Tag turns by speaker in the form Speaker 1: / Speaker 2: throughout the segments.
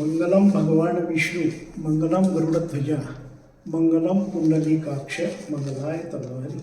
Speaker 1: मंगलम भगवान विष्णू मंगलम गरुडध्वजा मंगलम पुंडलिकाक्ष मंगलाय तलवारी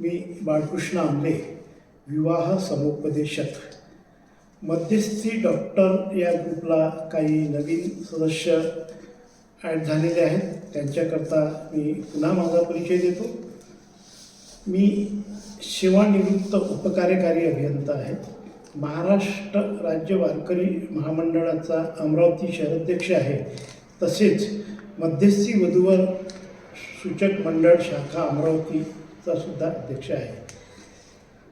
Speaker 1: मी बाळकृष्ण आंबे विवाह समुपदेशक. मध्यस्थी डॉक्टर या ग्रुपला काही नवीन सदस्य ॲड झालेले आहेत. त्यांच्याकरता मी पुन्हा माझा परिचय देतो. मी सेवानिवृत्त उपकार्यकारी अभियंता आहेत महाराष्ट्र राज्य वारकरी महामंडळाचा अमरावती शहराध्यक्ष आहे. तसेच मध्यस्थी वधूवर सूचक मंडळ शाखा अमरावतीचा सुद्धा अध्यक्ष आहे.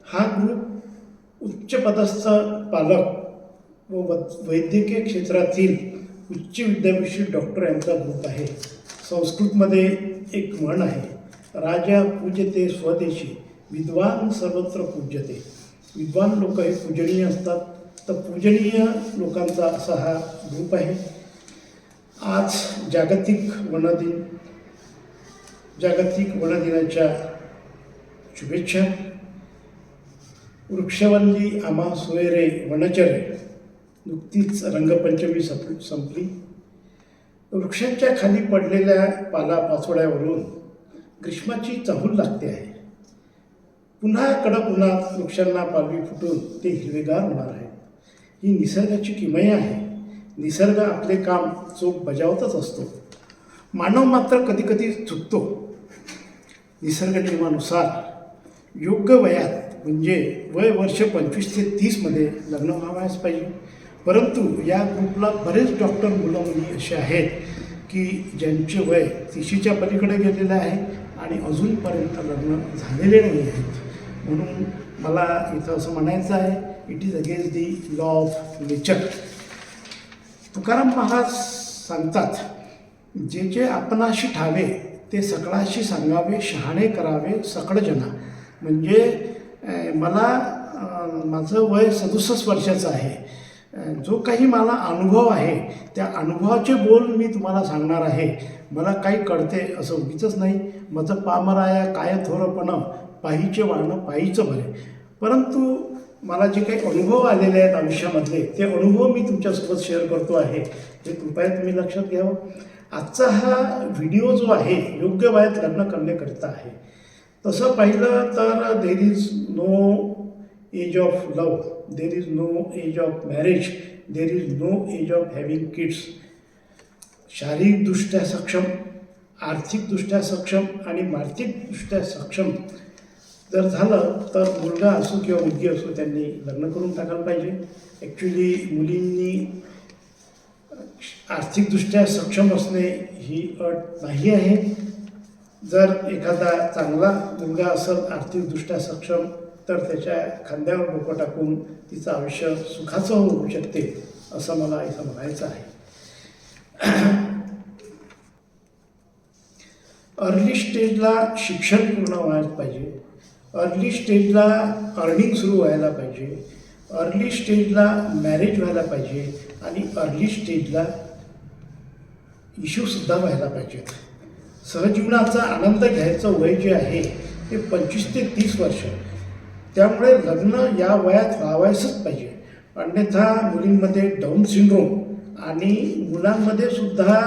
Speaker 1: हा ग्रुप उच्चपदस्थ पालक व वैद्यकीय क्षेत्रातील उच्च विद्यापीठ डॉक्टर यांचा ग्रुप आहे. संस्कृतमध्ये एक म्हण आहे राजा पूजते स्वदेशी विद्वान सर्वत्र पूज्यते विद्वान लोक हे पूजनीय असतात. तर पूजनीय लोकांचा असा हा ग्रुप आहे. आज जागतिक वनदिन. जागतिक वनदिनाच्या शुभेच्छा. वृक्षवल्ली आम्हा सोयरे वनचरे नुकतीच रंगपंचमी सप संपली. वृक्षांच्या खाली पडलेल्या पालापाचोळ्यावरून ग्रीष्माची चाहूल लागते आहे. पुन्हा कडक उन्हात वृक्षांना पालवी फुटून ते हिरवेगार होणार आहे. ही निसर्गाची किमया आहे. निसर्ग आपले काम चोख बजावतच असतो. मानव मात्र कधीकधी चुकतो निसर्ग नियमानुसार योग्य वयात म्हणजे वय वर्ष पंचवीस ते तीसमध्ये लग्न व्हावयास पाहिजे. परंतु या ग्रुपला बरेच डॉक्टर मुलं मुली असे आहेत की ज्यांचे वय तिशीच्या पलीकडे गेलेलं आहे आणि अजूनपर्यंत लग्न झालेले नाही आहेत. म्हणून मला इथं असं म्हणायचं आहे it is against the law of nature Tukaram Maharaj सांगतात जे जे आपणाशी ठावे ते सकळाशी सांगावे शहाणे करावे सकळ म्हणजे मला माझं वय सदुसष्ट वर्षाचं आहे. जो काही मला अनुभव आहे त्या अनुभवाचे बोल मी तुम्हाला सांगणार आहे. मला काही कळते असं उगीच नाही. माझं पामराया काय थोरपणं पाहिजे वाढणं पायीचं भरे परंतु मला जे काही अनुभव आलेले आहेत आयुष्यामधले ते अनुभव मी तुमच्यासोबत शेअर करतो आहे. हे कृपया तुम्ही लक्षात घ्यावं. आजचा हा व्हिडिओ जो आहे योग्य वयात लग्न करण्याकरिता आहे. तसं पाहिलं तर there is no age of love there is no age of marriage there is no age of having kids शारीरिकदृष्ट्या सक्षम आर्थिकदृष्ट्या सक्षम आणि मार्थिकदृष्ट्या सक्षम जर झालं तर मुलगा असो किंवा मुलगी असो त्यांनी लग्न करून टाकायला पाहिजे. ॲक्च्युली मुलींनी आर्थिकदृष्ट्या सक्षम असणे ही अट नाही आहे. जर एखादा चांगला मुलगा असेल आर्थिकदृष्ट्या सक्षम तर त्याच्या खांद्यावर डोकं टाकून तिचं आयुष्य सुखाचं होऊ शकते असं मला इथं म्हणायचं आहे. अर्ली स्टेजला शिक्षण पूर्ण व्हायला पाहिजे. अर्ली स्टेजला अर्निंग सुरू व्हायला पाहिजे. अर्ली स्टेजला मॅरेज व्हायला पाहिजे आणि अर्ली स्टेजला इश्यूसुद्धा व्हायला पाहिजेत सहजीवनाचा आनंद घ्यायचं वय जे आहे ते पंचवीस ते तीस वर्ष. त्यामुळे लग्न या वयात व्हावायचंच पाहिजे. अन्यथा मुलींमध्ये डाऊन सिंड्रोम आणि मुलांमध्ये सुद्धा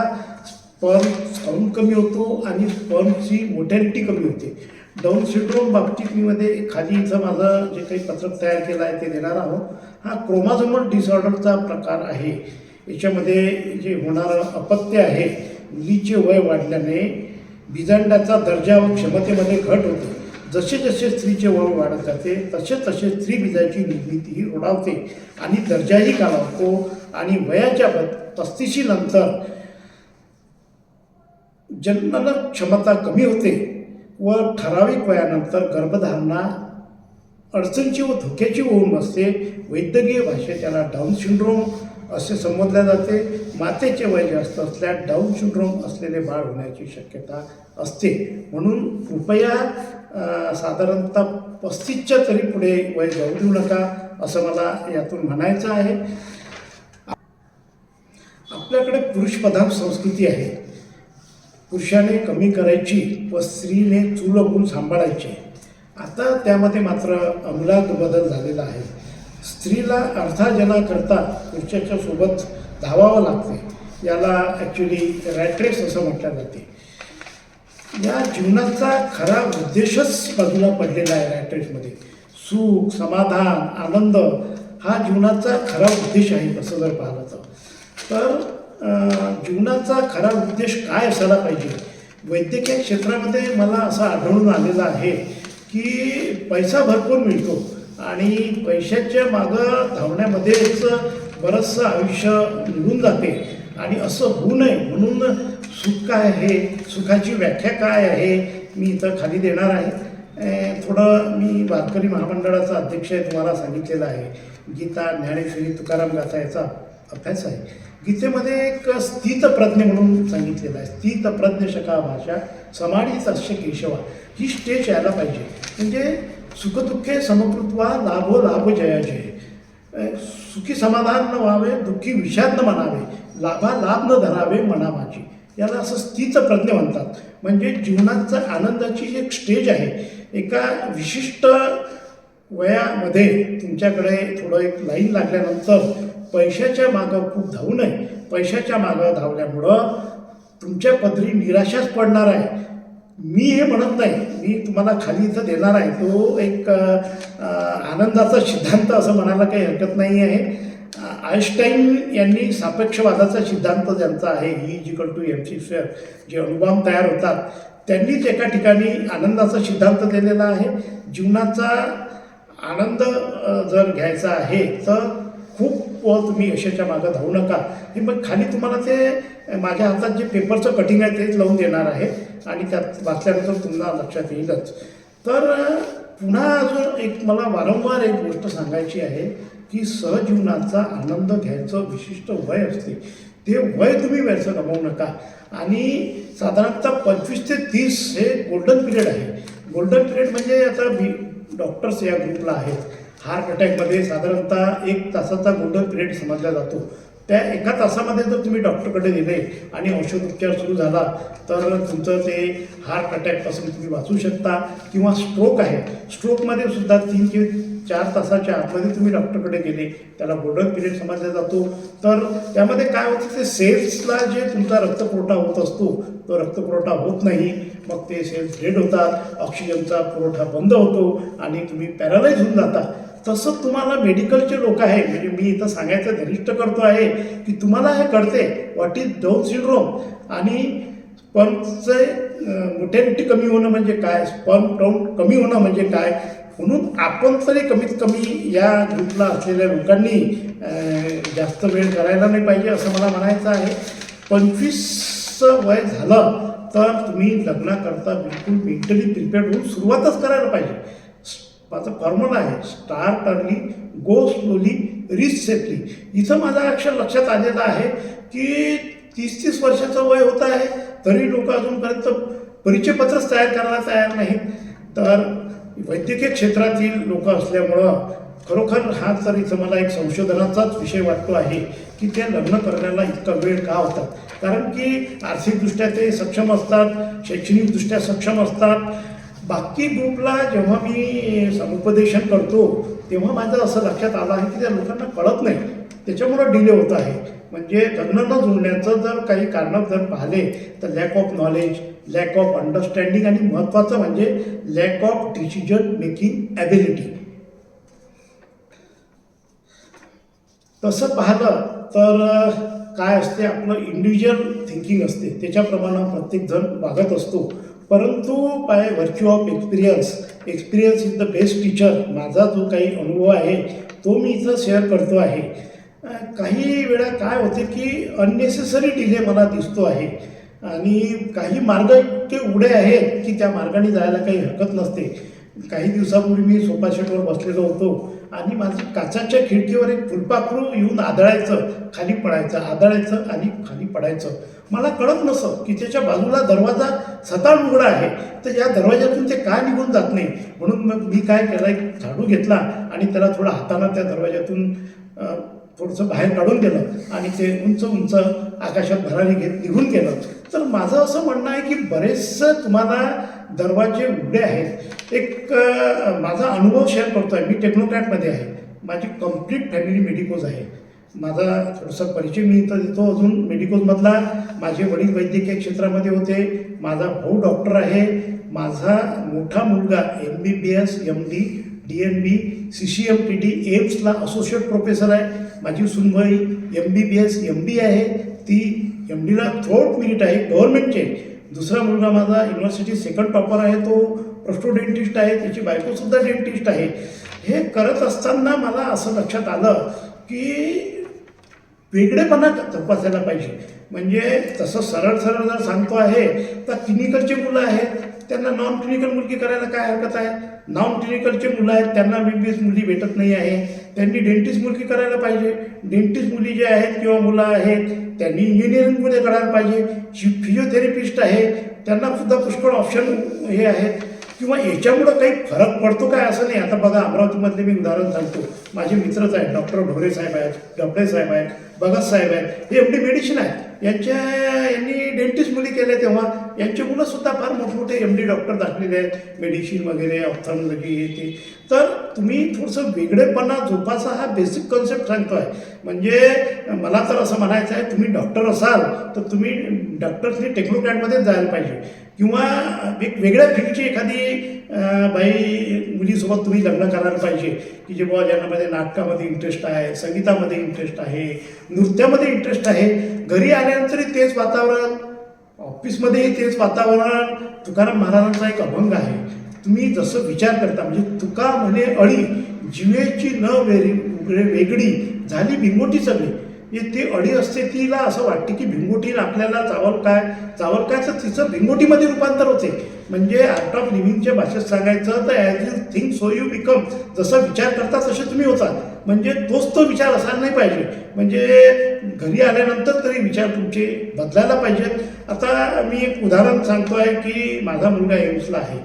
Speaker 1: स्पर्म काउंट कमी होतो आणि स्पर्मची मोटॅलिटी कमी होते. डाऊन सिंड्रोम बाबतीत मी म्हणजे मध्ये माझं जे काही पत्रक तयार केलं आहे ते देणार आहोत. हा क्रोमाझोमल डिसऑर्डरचा प्रकार आहे. याच्यामध्ये जे होणारं अपत्य आहे मुलीचे वय वाढल्याने बिजांडाचा दर्जा व क्षमतेमध्ये घट होते. जसे जसे स्त्रीचे वय वाढत जाते तसे तसे स्त्री बीजाची निर्मितीही ओढावते आणि दर्जाही कालावतो आणि वयाच्या पस्तीशी नंतर जन्मन क्षमता कमी होते. व ठराविक वयानंतर गर्भधारणा अडचणीची व धोक्याची होऊन बसते. वैद्यकीय भाषेत त्याला डाऊन सिंड्रोम असे संबोधले जाते. मातेचे वय जास्त असल्यास डाऊन सिंड्रोम असलेले बाळ होण्याची शक्यता असते. म्हणून कृपया साधारणतः पस्तीसच्या तरी पुढे वय जाऊ देऊ नका असं मला यातून म्हणायचं आहे. आपल्याकडे पुरुषप्रधान संस्कृती आहे. पुरुषाने कमी करायची व स्त्रीने चूल गुण सांभाळायची. आता त्यामध्ये मात्र अमूलाग्र बदल झालेला आहे. स्त्रीला अर्थार्जनाकरता पुरुषाच्या सोबत धावावं लागते. याला ॲक्च्युली रॅट्रेस असं म्हटलं जाते. या जीवनाचा खरा उद्देशच बाजूला पडलेला आहे रॅट्रेसमध्ये सुख समाधान आनंद हा जीवनाचा खरा उद्देश आहे असं जर पाहिलं तर. जीवनाचा खरा उद्देश काय असायला पाहिजे? वैद्यकीय क्षेत्रामध्ये मला असं आढळून आलेलं आहे की पैसा भरपूर मिळतो आणि पैशाच्या मागं धावण्यामध्येच बरंचसं आयुष्य निघून जाते आणि असं होऊ नये म्हणून सुख काय आहे? सुखाची व्याख्या काय आहे? मी इथं खाली देणार आहे. थोडं मी वारकरी महामंडळाचा अध्यक्ष आहे तुम्हाला सांगितलेलं आहे. गीता ज्ञानेश्वरी तुकाराम गाथा याचा अभ्यास आहे. गीतेमध्ये एक स्थित प्रज्ञ म्हणून सांगितलेलं आहे. स्थितप्रज्ञ शका भाषा समाधी तस्य केशवा ही स्टेज यायला पाहिजे. म्हणजे सुखदुःखे समकृत्वा लाभो लाभ जया जय. सुखी समाधान न व्हावे दुःखी विषाद न म्हणावे लाभा लाभ न धरावे मनामाची. याला असं स्थित प्रज्ञ म्हणतात. म्हणजे जीवनाचं आनंदाची जी एक स्टेज आहे. एका विशिष्ट वयामध्ये तुमच्याकडे थोडं एक लाईन लागल्यानंतर पैशाच्या मागं खूप धावू नये. पैशाच्या मागं धावल्यामुळं तुमच्या पदरी निराशाच पडणार आहे. मी हे म्हणत नाही. मी तुम्हाला खाली इथं देणार आहे. तो एक आनंदाचा सिद्धांत असं म्हणायला काही हरकत नाही आहे. अ, आईन्स्टाईन यांनी सापेक्षवादाचा सिद्धांत ज्यांचा आहे ही equal to M C square जे अणुबॉम्ब तयार होतात त्यांनीच एका ठिकाणी आनंदाचा सिद्धांत दिलेला आहे. जीवनाचा आनंद जर घ्यायचा आहे तर खूप व तुम्ही यशाच्या मागं धावू नका. हे मग खाली तुम्हाला ते माझ्या हातात जे पेपरचं कटिंग आहे तेच लावून देणार आहे आणि त्यात वाचल्यानंतर तुम्हाला लक्षात येईलच. तर पुन्हा अजून एक मला वारंवार एक गोष्ट सांगायची आहे की सहजीवनाचा आनंद घ्यायचं विशिष्ट वय असते. ते वय तुम्ही व्यर्थ गमावू नका. आणि साधारणतः पंचवीस ते तीस हे गोल्डन पिरियड आहे. गोल्डन पिरियड म्हणजे आता बी डॉक्टर्स या ग्रुपला आहेत. हार्ट अटॅकमध्ये साधारणतः एक तासाचा गोल्डन पिरियड समजला जातो. त्या एका तासामध्ये जर तुम्ही डॉक्टरकडे गेले आणि औषधोपचार सुरू झाला तर तुमचं ते हार्ट अटॅकपासून तुम्ही वाचू शकता किंवा स्ट्रोक आहे. स्ट्रोकमध्ये सुद्धा तीन ते चार तासाच्या आतमध्ये तुम्ही डॉक्टरकडे गेले त्याला गोल्डन पिरियड समजला जातो. तर त्यामध्ये काय होतं ते सेल्सला जे तुमचा रक्तपुरवठा होत असतो तो रक्तपुरवठा होत नाही. मग ते सेल्स डेड होतात ऑक्सिजनचा पुरवठा बंद होतो आणि तुम्ही पॅरालाइज होऊन जाता. तसं तुम्हाला मेडिकलचे लोक आहे म्हणजे मी इथं सांगायचं धनिष्ठ करतो आहे की तुम्हाला हे कळते व्हॉट इज डाऊन सिंड्रोम आणि स्पर्मचे मोठ्यानिटी कमी होणं म्हणजे काय? स्पर्म काउंट कमी होणं म्हणजे काय? म्हणून आपण तरी कमीत कमी या ग्रुपला असलेल्या लोकांनी जास्त वेळ करायला नाही पाहिजे असं मला म्हणायचं आहे. पंचवीसचं वय झालं तर तुम्ही लग्नाकरता बिलकुल मेंटली प्रिपेअर होऊन सुरुवातच करायला पाहिजे. माझा फॉर्म्युला आहे. Start early go slowly reach safely इथं माझं अक्षर लक्षात आलेलं आहे की तीस तीस वर्षाचं वय होत आहे तरी लोक अजूनपर्यंत परिचयपत्रच तयार करायला तयार नाहीत. तर वैद्यकीय क्षेत्रातील लोक असल्यामुळं खरोखर हा तर इथं मला एक संशोधनाचाच विषय वाटतो आहे की ते लग्न करण्याला इतका वेळ का होतात कारण की आर्थिकदृष्ट्या ते सक्षम असतात शैक्षणिकदृष्ट्या सक्षम असतात बाकी ग्रुपला जेव्हा मी समुपदेशन करतो तेव्हा माझं असं लक्षात आलं आहे की त्या लोकांना कळत नाही. त्याच्यामुळं डिले होत आहे. म्हणजे लग्न न जुळण्याचं जर काही कारणं जर पाहिले तर lack of knowledge lack of understanding आणि महत्त्वाचं म्हणजे lack of decision making ability तसं पाहिलं तर काय असते? आपलं इंडिव्हिज्युअल थिंकिंग असते. त्याच्याप्रमाणे प्रत्येकजण वागत असतो. परंतु by virtue of experience experience is the best teacher माझा जो काही अनुभव आहे तो मी इथं शेअर करतो आहे. काही वेळा काय होते की अननेसेसरी डिले मला दिसतो आहे. आणि काही मार्ग इतके उडे आहेत की त्या मार्गाने जायला काही हरकत नसते. काही दिवसापूर्वी मी सोफा सेटवर बसलेलो होतो आणि माझं काचाच्या खिडकीवर एक फुलपाखरू येऊन आदळायचं खाली पडायचं आदळायचं आणि खाली पडायचं. मला कळत नसं की त्याच्या बाजूला दरवाजा सताळ उघडा आहे तर या दरवाज्यातून ते का निघून जात नाही. म्हणून मग मी काय केलं एक झाडू घेतला आणि त्याला थोडा हातानं त्या दरवाज्यातून थोडंसं बाहेर काढून गेलं आणि ते उंच उंच आकाशात भरारी घेत निघून गेलं. तर माझं असं म्हणणं आहे की बरेचसं तुम्हाला दरवाजे उघडे आहेत. एक माझा अनुभव शेअर करतो आहे मी टेक्नोक्रॅटमध्ये आहे. माझी कंप्लीट फॅमिली मेडिकोज आहे. माझा थोडासा परिचय मी इथं देतो अजून. मेडिकलमधला माझे वडील वैद्यकीय क्षेत्रामध्ये होते. माझा भाऊ डॉक्टर आहे. माझा मोठा मुलगा M B B S M D D N B C C M T D एम्सला associate professor आहे. माझी सुनभाई M B B S M B आहे. ती एम डीला थोर्ड मिनिट आहे. गव्हर्नमेंटचे दुसरा मुलगा माझा युनिव्हर्सिटी सेकंड टॉपर आहे. तो प्रस्टो डेंटिस्ट आहे. त्याची बायकोसुद्धा डेंटिस्ट आहे. हे करत असताना मला असं लक्षात आलं की वेगळेपणा तपासायला पाहिजे. म्हणजे तसं सरळ सरळ जर सांगतो आहे तर क्लिनिकलचे मुलं आहेत त्यांना नॉन क्लिनिकल मुलगी करायला काय हरकत आहे? नॉन क्लिनिकलचे मुलं आहेत त्यांना बी बी एस मुली भेटत नाही आहे. त्यांनी डेंटिस्ट मुलगी करायला पाहिजे. डेंटिस्ट मुली जे आहेत किंवा मुलं आहेत त्यांनी इंजिनिअरिंगमध्ये करायला पाहिजे. जी फिजिओथेरपिस्ट आहे त्यांना सुद्धा पुष्कळ ऑप्शन हे आहेत. किंवा याच्यामुळं काही फरक पडतो काय असं नाही. आता बघा अमरावतीमधले मी उदाहरण सांगतो. माझे मित्रच आहेत डॉक्टर ढोरे साहेब आहेत डबडे साहेब आहेत भगत साहेब आहेत. हे एवढी मेडिसिन आहेत. यांच्या यांनी डेंटिस्ट मुली केल्या तेव्हा. यांचे मुलंसुद्धा फार मोठमोठे एम डी डॉक्टर दाखलेले आहेत. मेडिसिन वगैरे ऑप्थॉलॉजी हे ते. तर तुम्ही थोडंसं वेगळेपणा जोपासा हा बेसिक कॉन्सेप्ट सांगतो आहे म्हणजे मला तर असं म्हणायचं आहे तुम्ही डॉक्टर असाल तर तुम्ही डॉक्टर्सनी टेक्नोक्रॅटमध्येच जायला पाहिजे. किंवा एक वेगळ्या फील्डची एखादी बाई मुलीसोबत तुम्ही लग्न करायला पाहिजे. की जे बुवा ज्यांनामध्ये नाटकामध्ये इंटरेस्ट आहे संगीतामध्ये इंटरेस्ट आहे नृत्यामध्ये इंटरेस्ट आहे घरी आल्यानंतरही तेच वातावरण ऑफिसमध्येही तेच वातावरण. तुकाराम महाराजांचा एक अभंग आहे. तुम्ही जसं विचार करता म्हणजे तुका म्हणे अळी जिवेची न वेरी वेगळी झाली भिंगोटी सगळी. म्हणजे ती अळी असते तिला असं वाटते की भिंगोटीला आपल्याला चावल काय चावल काय तर तिचं भिंगोटीमध्ये रूपांतर होते. म्हणजे आर्ट ऑफ लिव्हिंगच्या भाषेत सांगायचं तर as you think so you become जसं विचार करता तसे तुम्ही होता. म्हणजे तोच तो विचार असायला नाही पाहिजे. म्हणजे घरी आल्यानंतर तरी विचार तुमचे बदलायला पाहिजेत. आता मी एक उदाहरण सांगतो आहे की माझा मुलगा एम्सला आहे.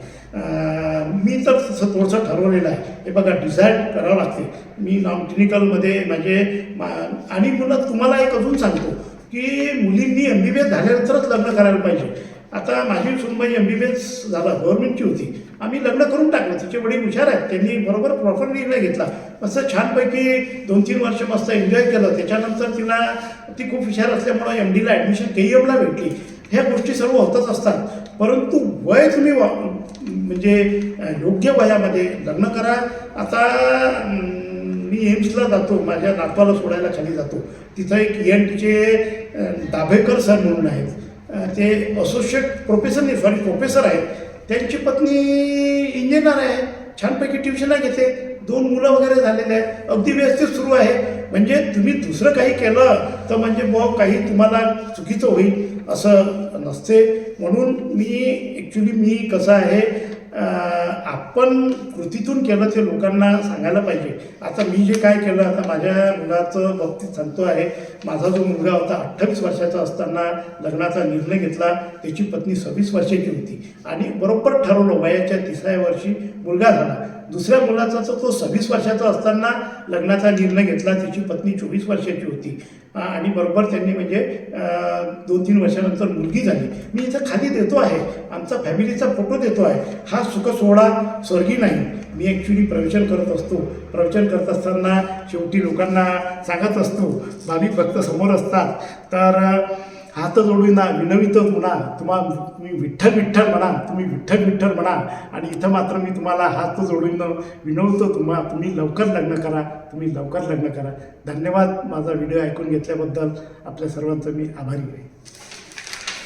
Speaker 1: मी तर तसं थोडंसं ठरवलेलं आहे. हे बघा डिसाईड करावं लागते. मी नॉन क्लिनिकलमध्ये माझे मा- आणि मुलं तुम्हाला एक अजून सांगतो की मुलींनी एम बी बी एस झाल्यानंतरच लग्न करायला पाहिजे. आता माझी सुनबाई एम बी बी एस झाला गव्हर्नमेंटची होती. आम्ही लग्न करून टाकलं. तिचे वडील हुशार आहेत. त्यांनी बरोबर प्रॉपर निर्णय घेतला. मस्त छानपैकी दोन तीन वर्ष मस्त एन्जॉय केलं. त्याच्यानंतर तिला ती खूप हुशार असल्यामुळं एम डीला ॲडमिशन के एमला भेटली. ह्या गोष्टी सर्व होतच असतात. परंतु वय तुम्ही वा म्हणजे योग्य वयामध्ये लग्न करा. आता मी एम्सला जातो. माझ्या नातवाला सोडायला खाली जातो. तिथं एक एन टीचे दाभेकर सर म्हणून आहेत. ते असोसिएट प्रोफेसर नाही सॉरी प्रोफेसर आहेत. त्यांची पत्नी इंजिनियर आहे. छानपैकी ट्युशनला घेते. दोन मुलं वगैरे झालेले आहेत. अगदी व्यवस्थित सुरू आहे. म्हणजे तुम्ही दुसरं काही केलं तर म्हणजे मग काही तुम्हाला चुकीचं होईल असं नसते. म्हणून मी ॲक्च्युली मी कसं आहे आपण कृतीतून केलं ते लोकांना सांगायला पाहिजे. आता मी जे काय केलं आता माझ्या मुलाचं बाबतीत सांगतो आहे. माझा जो मुलगा होता अठ्ठावीस वर्षाचा असताना लग्नाचा निर्णय घेतला. त्याची पत्नी सव्वीस वर्षाची होती. आणि बरोबर ठरवलं वयाच्या तिसऱ्या वर्षी मुलगा झाला. दुसऱ्या मुलाचा तर तो सव्वीस वर्षाचा असताना लग्नाचा निर्णय घेतला त्याची पत्नी चोवीस वर्षाची होती. आणि बरोबर त्यांनी म्हणजे दोन तीन वर्षानंतर मुलगी झाली. मी इथं खाली देतो आहे. आमचा फॅमिलीचा फोटो देतो आहे. हा सुखसोहळा स्वर्गी नाही. मी ॲक्च्युली प्रवचन करत असतो. प्रवचन करत असताना शेवटी लोकांना सांगत असतो. भाविक भक्त समोर असतात. तर हात जोडून विनवित म्हणा तुम्हा तुम्ही विठ्ठल विठ्ठल म्हणा तुम्ही विठ्ठल विठ्ठल म्हणा. आणि इथं मात्र मी तुम्हाला हात जोडून विनवतो तुम्हा तुम्ही लवकर लग्न करा तुम्ही लवकर लग्न करा. धन्यवाद माझा व्हिडिओ ऐकून घेतल्याबद्दल. आपल्या सर्वांचं मी आभारी आहे.